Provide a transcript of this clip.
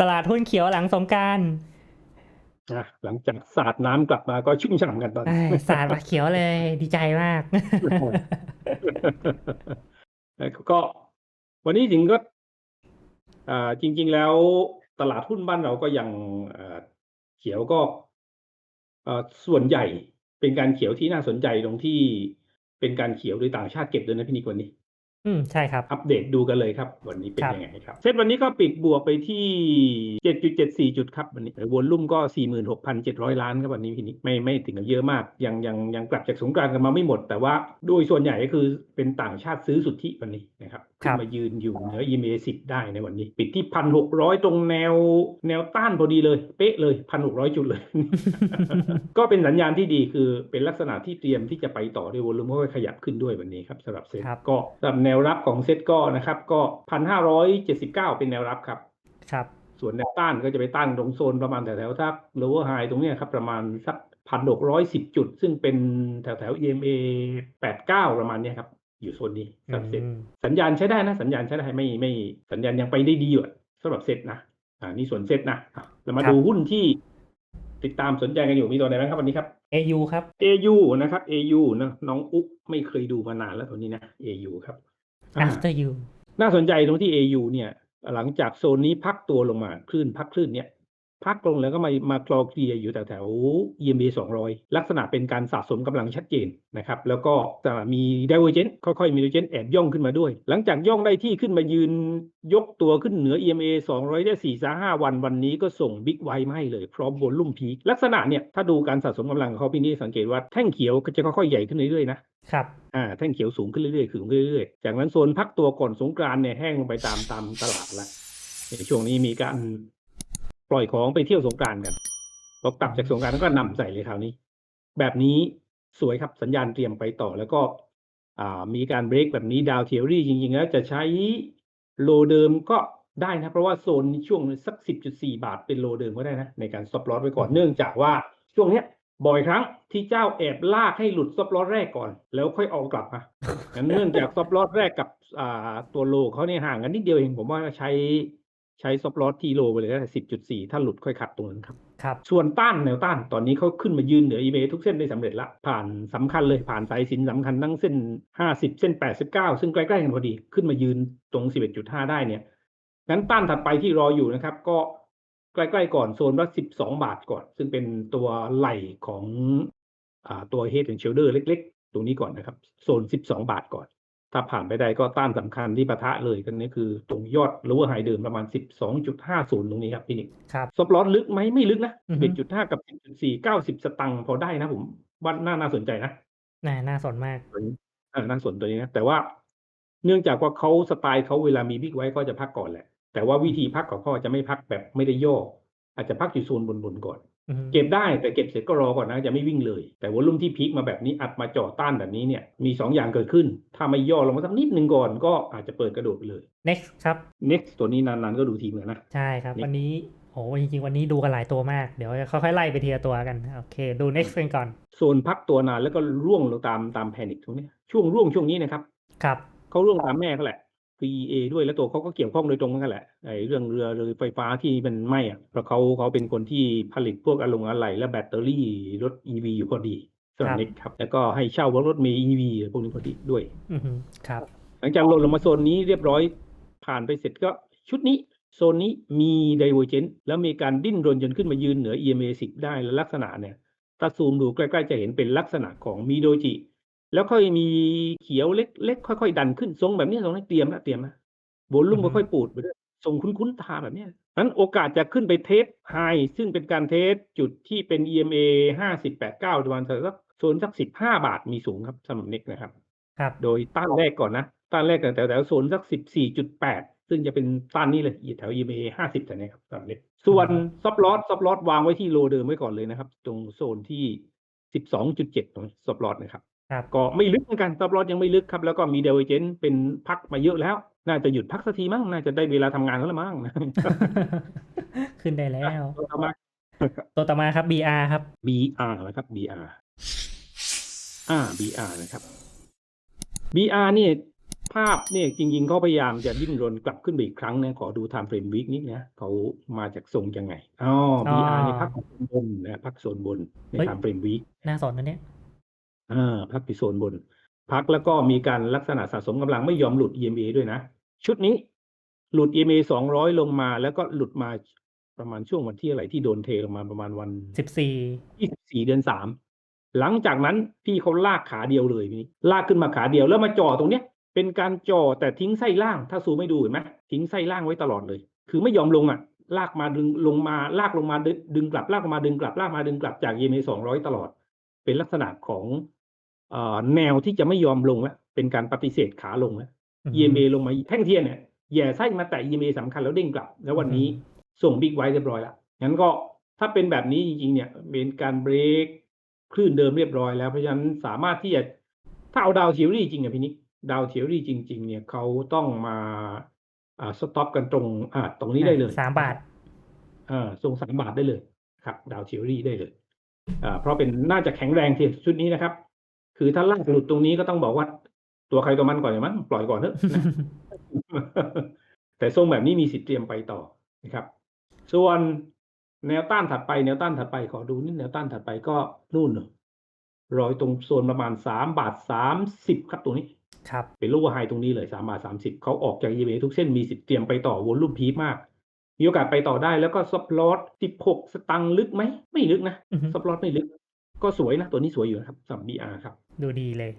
ตลาดหุ้นเขียวหลังสงกรารอะหลังจากสาดน้ำกลับมาก็ชุ่มฉ่ำกันตอนนี้สาดมาเขียวเลย ดีใจมากแล้วก็วันนี้ถึงก็อ่าจริง ๆ แล้วตลาดหุ้นบ้านเราก็ยังเอ่อเขียวก็เอ่อส่วนใหญ่เป็นการเขียวที่น่าสนใจตรงที่เป็นการเขียวโดยต่างชาติเก็บด้วยนะพี่นิกวันนี้ อืมใช่ครับ อัปเดตดูกันเลยครับ วันนี้เป็นครับ ยังไงครับ เซตวันนี้ก็ปิดบวกไปที่ 7.74 จุดครับวันนี้วอลลุ่มก็ 46,700 ล้านครับวันนี้พี่นิกไม่ไม่ถึงกับเยอะมาก ยังยังยังกลับจากสงกรานต์กันมาไม่หมด แต่ว่าโดยส่วนใหญ่ก็คือเป็นต่างชาติซื้อสุทธิวันนี้นะครับครัขึ้นบ มายืนอยู่เหนือ EMA 10 ได้ในวันนี้ ปิดที่ 1,600 ตรงแนวแนวต้านพอดีเลย เป๊ะเลย 1,600 จุดเลย ก็เป็นสัญญาณที่ดีคือเป็นลักษณะที่เตรียมที่จะไปต่อด้วยวอลุ่มก็ขยับขึ้นด้วยวันนี้ครับสำหรับเซ็ตครับ ก็สำหรับแนวรับของเซ็ตก็นะครับ ก็1,579เป็นแนวรับครับ ครับ ส่วนแนวต้านก็จะไปต้านตรงโซนประมาณแถวๆทัก lower high ตรงเนี้ยครับ ประมาณสัก1,610จุด ซึ่งเป็นแถวๆ EMA 89ประมาณเนี้ยครับ อยู่โซนนี้สำหรับเซ็ตอืมสัญญาณใช้ได้นะ สัญญาณใช้ได้ไม่ไม่สัญญาณยังไปได้ดีอยู่อะสำหรับเซ็ตนะอ่านี่ส่วนเซ็ตนะอะเรามาดูหุ้นที่ติดตามสนใจกันอยู่มีตัวไหนบ้างครับวันนี้ครับ AU ครับ AU นะครับ AU นะน้องอุ๊กไม่เคยดูมานานแล้วตัวนี้นะ AU ครับอ่า After You น่าสนใจตรงที่ AU เนี่ย หลังจากโซนนี้พักตัวลงมาคลื่นพักคลื่นเนี่ย พักลงแล้วก็มามาคลอเคลียร์อยู่แถวแถวๆ EMA 200 ลักษณะเป็นการสะสมกำลังชัดเจนนะครับแล้วก็จะมี divergence ค่อยๆมี divergence แอบย่องขึ้นมาด้วย หลังจากย่องได้ที่ขึ้นมายืนยกตัวขึ้นเหนือ EMA 200 ได้4 5 วันวันนี้ก็ส่งบิ๊กไวมาให้เลย พร้อมวอลลุ่มพีคลักษณะเนี่ยถ้าดูการสะสมกำลังของเขาพี่นี่สังเกตว่าแท่งเขียวก็จะค่อยๆใหญ่ขึ้นเรื่อยๆนะครับอ่าแท่งเขียวสูงขึ้นเรื่อยๆสูงขึ้นเรื่อยๆจากนั้นโซนพักตัวก่อนสงกรานต์เนี่ยแห้งลงไปตามตามตลาดแล้วในช่วงนี้มีการ ปล่อยของไปเที่ยวสงกานต์กันพอกลับจากสงการานต์ก็นำใส่เลยคราวนี้ แบบนี้สวยครับสัญญาณเตรียมไปต่อแล้วก็มีการเบรกแบบนี้ดาวเทอรี่จริงๆแล้วจะใช้โลเดิมก็ได้นะ เพราะว่าโซนช่วงสัก 10.4 บาทเป็นโลเดิมก็ได้นะ ในการ stop loss ไว้ก่อนเนื่องจากว่าช่วงเนี้ยบ่อยครั้งที่เจ้าแอบลากให้หลุด stop loss แรกก่อน แล้วค่อยเอากลับมาเนื่องจาก stop loss แรกกับตัวโลเขาเนี่ยห่างกันนิดเดียวเองผมว่าใช้ ใช้ stop loss ที่โลไปเลยก็ได้10.4ถ้าหลุดค่อยขัดตรงนั้นครับครับส่วนต้านแนวต้านตอนนี้เขาขึ้นมายืนเหนือ eBay ทุกเส้นได้สำเร็จละผ่านสำคัญเลยผ่านสายสินสำคัญทั้งเส้น50เส้น89ซึ่งใกล้ๆกันพอดีขึ้นมายืนตรง11.5ได้เนี่ยงั้นต้านถัดไปที่รออยู่นะครับ ก็ใกล้ๆก่อนโซนว่า12บาทก่อน ซึ่งเป็นตัวไหล่ของอ่าตัว Head and Shoulder เล็ก ๆ ตรงนี้ก่อนนะครับ โซน12บาทก่อน ถ้าผ่านไปได้ก็ต้านสำคัญที่ปะทะเลยกันนี่คือตรงยอด lower high เดิมประมาณ 12.50 ตรงนี้ครับพี่นิกครับซบลอสลึกไหมไม่ลึกนะอือฮึเป็นจุดห้ากับจุดสี่เก้าสิบสตังค์พอได้นะผมว่าน่าน่าสนใจนะน่าน่าสนมากตัวนี้เออน่าสนตัวนี้นะแต่ว่าเนื่องจากว่าเขาสไตล์เขาเวลามีบิ๊กไว้ก็จะพักก่อนแหละ แต่ว่าวิธีพักของเขาจะไม่พักแบบไม่ได้ย่ออาจจะพักอยู่โซนบนๆก่อนอืม เก็บได้แต่เก็บเสร็จก็รอก่อนนะจะไม่วิ่งเลย แต่วอลุ่มที่พีคมาแบบนี้อัดมาจ่อต้านแบบนี้เนี่ยมีสองอย่างเกิดขึ้น ถ้าไม่ย่อลงมาสักนิดหนึ่งก่อนก็อาจจะเปิดกระโดดไปเลย next ครับ next ตัวนี้นานๆก็ดูทีเหมือนนะ ใช่ครับ Next วันนี้โหจริงๆ วันนี้ดูกันหลายตัวมาก เดี๋ยวจะค่อยๆไล่ไปทีละตัวกันโอเค ดู next กันก่อนโซนพักตัวนานแล้วก็ร่วงลงตามตามแพนิคตรงเนี้ยช่วงร่วงช่วงนี้นะครับครับเขาร่วงตามแม่เขาแหละ PEA ด้วยแล้วตัวเขาก็เกี่ยวข้องโดยตรงนั่นแหละไอ้เรื่องเรือเรือไฟฟ้าที่มันไหม้อะเพราะเขาเขาเป็นคนที่ผลิตพวกอะลงอะไหล่และแบตเตอรี่รถ EV อยู่พอดีสำหรับครับนิกครับ แล้วก็ให้เช่ารถเมย์ EV พวกนี้พอดีด้วยอือฮึครับ หลังจากหล่นลงมาโซนนี้เรียบร้อยผ่านไปเสร็จก็ชุดนี้โซนนี้มี divergence แล้วมีการดิ้นรนจนขึ้นมายืนเหนือ EMA 10 ได้และลักษณะเนี่ยถ้าซูมดูใกล้ ๆ จะเห็นเป็นลักษณะของมีโดจิ แล้วค่อยมีเขียวเล็กๆค่อยๆดันขึ้นทรงแบบนี้ทรงนี้เตรียมนะเตรียมนะโวลุ่มอือฮึค่อยๆปูดไปด้วยทรงคุ้นๆตาแบบเนี้ยนั้นโอกาสจะขึ้นไปเทสไฮซึ่งเป็นการเทสจุดที่เป็น EMA 5089ประมาณสักโซนสัก15บาทมีสูงครับสำหรับเน็กนะครับ ครับ โดยต้านแรกก่อนนะ ต้านแรกแถวแถวๆโซนสักสิบสี่จุดแปดซึ่งจะเป็นต้านนี้เลยอยู่แถว EMA ห้าสิบแถวนี้ครับสำหรับเล็กส่วนซับลอสซับลอสวางไว้ที่โลเดิมไว้ก่อนเลยนะครับ ตรงโซนที่สิบสองจุดเจ็ดตรงซับลอสนะครับ ครับ ก็ไม่ลึกเหมือนกันซับลอสยังไม่ลึกครับ แล้วก็มีเดเวเจนเป็นพักมาเยอะแล้ว น่าจะหยุดพักสักทีมั้งน่าจะได้เวลาทำงานแล้วละมั้งนะขึ้นได้แล้วเอามาตัวต่อมาครับ BR ครับ BR นะครับ BR อ่า BR นะครับ BR นี่ภาพเนี่ยจริงๆเขาพยายามจะดิ้นรนกลับขึ้นไปอีกครั้งนะขอดู time frame week นิดนะเขามาจากทรงยังไงอ๋อ BR ในพักของบนนะพักโซนบนใน time frame week น่าสนนะเนี่ยอ่า พักที่โซนบน พักแล้วก็มีการลักษณะสะสมกำลังไม่ยอมหลุด EMA ด้วยนะ ชุดนี้หลุด EMA สองร้อยลงมาแล้วก็หลุดมาประมาณช่วงวันที่อะไรที่โดนเทลงมาประมาณวันสิบสี่ยี่สิบสี่เดือนสามหลังจากนั้นพี่เขาลากขาเดียวเลยนี่ลากขึ้นมาขาเดียวแล้วมาจ่อตรงเนี้ย เป็นการจ่อแต่ทิ้งไส้ล่าง ถ้าซูมไม่ดูเห็นไหมทิ้งไส้ล่างไว้ตลอดเลย คือไม่ยอมลงอะ ลากมาดึงลงมาลากลงมาดึงดึงกลับลากลงมาดึงกลับลากมาดึงกลับจาก EMA สองร้อยตลอด เป็นลักษณะของเอ่อแนวที่จะไม่ยอมลงแล้วเป็นการปฏิเสธขาลงแล้ว EMA ลงมาแท่งเทียนเนี่ยแย่ไส้มาแต่ EMA สำคัญแล้วเด้งกลับ แล้ววันนี้ส่งบิ๊กไว้เรียบร้อยแล้วงั้นก็ถ้าเป็นแบบนี้จริงๆเนี่ยเป็นการเบรกคลื่นเดิมเรียบร้อยแล้วเพราะฉะนั้นสามารถที่จะถ้าเอาดาวเทียรี่จริงอะพี่นิกดาวเทียรี่จริง ๆ เนี่ยเขาต้องมาอ่าสต็อปกันตรงอ่าตรงนี้ได้เลยสามบาทอ่าทรงสามบาทได้เลยครับ ดาวเทียรี่ได้เลยอ่า เพราะเป็นน่าจะแข็งแรงทีชุดนี้นะครับ คือถ้าลากหลุดตรงนี้ก็ต้องบอกว่า ตัวใครตัวมันก่อนอย่างมั้งปล่อยก่อนเถอะนะแต่ทรงแบบนี้มีสิทธิ์เตรียมไปต่อนะครับ ส่วนแนวต้านถัดไปแนวต้านถัดไปขอดูนิดแนวต้านถัดไปก็นู่นเนอะรอยตรงโซนประมาณสามบาทสามสิบครับตรงนี้ครับเป็นลูกไฮตรงนี้เลยสามบาทสามสิบเขาออกจาก EMA ทุกเส้นมีสิทธิ์เตรียมไปต่อวอลลุ่มพีคมาก มีโอกาสไปต่อได้แล้วก็ซับลอตสิบหกสตังค์ลึกไหม ไม่ลึกนะอือฮึซับลอตไม่ลึก ก็สวยนะ ตัวนี้สวยอยู่นะครับสำหรับ BR ครับ ดูดีเลย